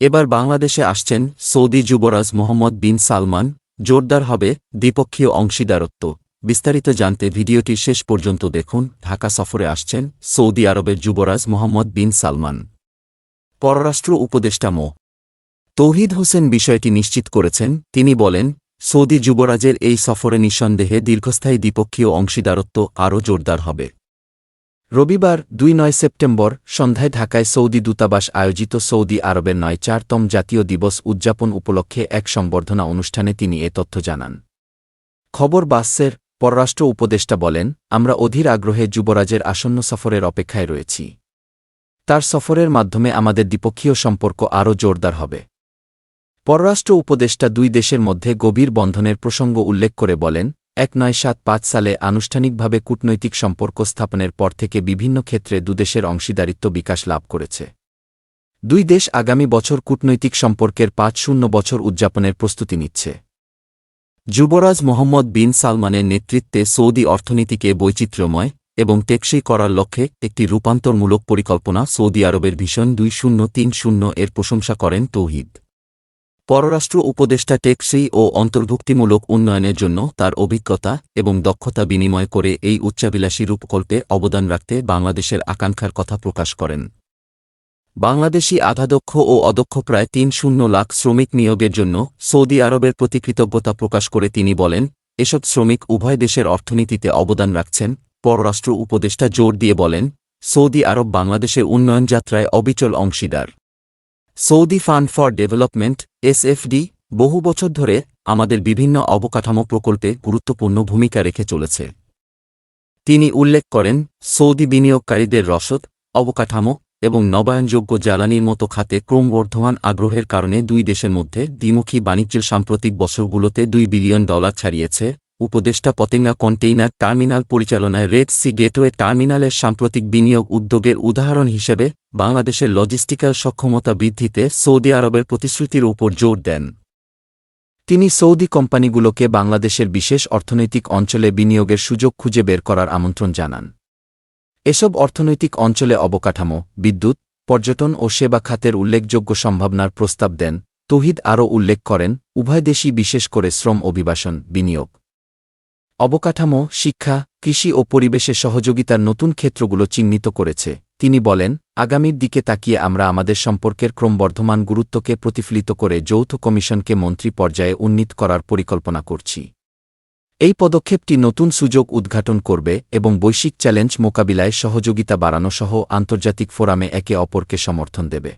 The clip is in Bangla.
এবার বাংলাদেশে আসছেন সৌদি যুবরাজ মোহাম্মদ বিন সালমান, জোরদার হবে দ্বিপক্ষীয় অংশীদারত্ব। বিস্তারিত জানতে ভিডিওটি শেষ পর্যন্ত দেখুন। ঢাকা সফরে আসছেন সৌদি আরবের যুবরাজ মোহাম্মদ বিন সালমান। পররাষ্ট্র উপদেষ্টা মো. তৌহিদ হোসেন বিষয়টি নিশ্চিত করেছেন। তিনি বলেন, সৌদি যুবরাজের এই সফরে নিঃসন্দেহে দীর্ঘস্থায়ী দ্বিপক্ষীয় অংশীদারত্ব আরও জোরদার হবে। রবিবার দুই নয় সেপ্টেম্বর সন্ধ্যায় ঢাকায় সৌদি দূতাবাস আয়োজিত সৌদি আরবের নয় চারতম জাতীয় দিবস উদযাপন উপলক্ষে এক সংবর্ধনা অনুষ্ঠানে তিনি এ তথ্য জানান। খবর বাসের পররাষ্ট্র উপদেষ্টা বলেন, আমরা অধীর আগ্রহে যুবরাজের আসন্ন সফরের অপেক্ষায় রয়েছি। তার সফরের মাধ্যমে আমাদের দ্বিপক্ষীয় সম্পর্ক আরও জোরদার হবে। পররাষ্ট্র উপদেষ্টা দুই দেশের মধ্যে গভীর বন্ধনের প্রসঙ্গ উল্লেখ করে বলেন এক নয় সাত পাঁচ সালে আনুষ্ঠানিকভাবে কূটনৈতিক সম্পর্ক স্থাপনের পর থেকে বিভিন্ন ক্ষেত্রে দুদেশের অংশীদারিত্ব বিকাশ লাভ করেছে। দুই দেশ আগামী বছর কূটনৈতিক সম্পর্কের পাঁচ শূন্য বছর উদযাপনের প্রস্তুতি নিচ্ছে। যুবরাজ মোহাম্মদ বিন সালমানের নেতৃত্বে সৌদি অর্থনীতিকে বৈচিত্র্যময় এবং টেকসই করার লক্ষ্যে একটি রূপান্তরমূলক পরিকল্পনা সৌদি আরবের ভীষণ দুই শূন্য তিন শূন্য এর প্রশংসা করেন তৌহিদ। পররাষ্ট্র উপদেষ্টা টেকসই ও অন্তর্ভুক্তিমূলক উন্নয়নের জন্য তার অভিজ্ঞতা এবং দক্ষতা বিনিময় করে এই উচ্চাবিলাসী রূপকল্পে অবদান রাখতে বাংলাদেশের আকাঙ্ক্ষার কথা প্রকাশ করেন। বাংলাদেশি আধাদক্ষ ও অদক্ষ প্রায় তিন শূন্য লাখ শ্রমিক নিয়োগের জন্য সৌদি আরবের প্রতি কৃতজ্ঞতা প্রকাশ করে তিনি বলেন, এসব শ্রমিক উভয় দেশের অর্থনীতিতে অবদান রাখছেন। পররাষ্ট্র উপদেষ্টা জোর দিয়ে বলেন, সৌদি আরব বাংলাদেশের উন্নয়ন যাত্রায় অবিচল অংশীদার। Saudi Fund for Development, SFD, বহু বছর ধরে আমাদের বিভিন্ন অবকাঠামো প্রকল্পে গুরুত্বপূর্ণ ভূমিকা রেখে চলেছে। তিনি উল্লেখ করেন, সৌদি বিনিয়োগকারীদের রসদ, অবকাঠামো এবং নবায়নযোগ্য জ্বালানির মতো খাতে ক্রমবর্ধমান আগ্রহের কারণে দুই দেশের মধ্যে দ্বিমুখী বাণিজ্যের সাম্প্রতিক বছরগুলোতে দুই বিলিয়ন ডলার ছাড়িয়েছে। উপদেষ্টা পতেঙ্গা কন্টেইনার টার্মিনাল পরিচালনায় রেড সি গেটওয়ে টার্মিনালের সাম্প্রতিক বিনিয়োগ উদ্যোগের উদাহরণ হিসেবে বাংলাদেশের লজিস্টিক্যাল সক্ষমতা বৃদ্ধিতে সৌদি আরবের প্রতিশ্রুতির উপর জোর দেন। তিনি সৌদি কোম্পানিগুলোকে বাংলাদেশের বিশেষ অর্থনৈতিক অঞ্চলে বিনিয়োগের সুযোগ খুঁজে বের করার আমন্ত্রণ জানান। এসব অর্থনৈতিক অঞ্চলে অবকাঠামো, বিদ্যুৎ, পর্যটন ও সেবা খাতের উল্লেখযোগ্য সম্ভাবনার প্রস্তাব দেন। তহিদ আরও উল্লেখ করেন, উভয় দেশই বিশেষ করে শ্রম অভিবাসন, বিনিয়োগ। অবকাঠামো, শিক্ষা, কৃষি ও পরিবেশে সহযোগিতার নতুন ক্ষেত্রগুলো চিহ্নিত করেছে। তিনি বলেন, আগামীর দিকে তাকিয়ে আমরা আমাদের সম্পর্কের ক্রমবর্ধমান গুরুত্বকে প্রতিফলিত করে যৌথ কমিশনকে মন্ত্রী পর্যায়ে উন্নীত করার পরিকল্পনা করছি। এই পদক্ষেপটি নতুন সুযোগ উদ্ঘাটন করবে এবং বৈশ্বিক চ্যালেঞ্জ মোকাবিলায় সহযোগিতা বাড়ানো সহ আন্তর্জাতিক ফোরামে একে অপরকে সমর্থন দেবে।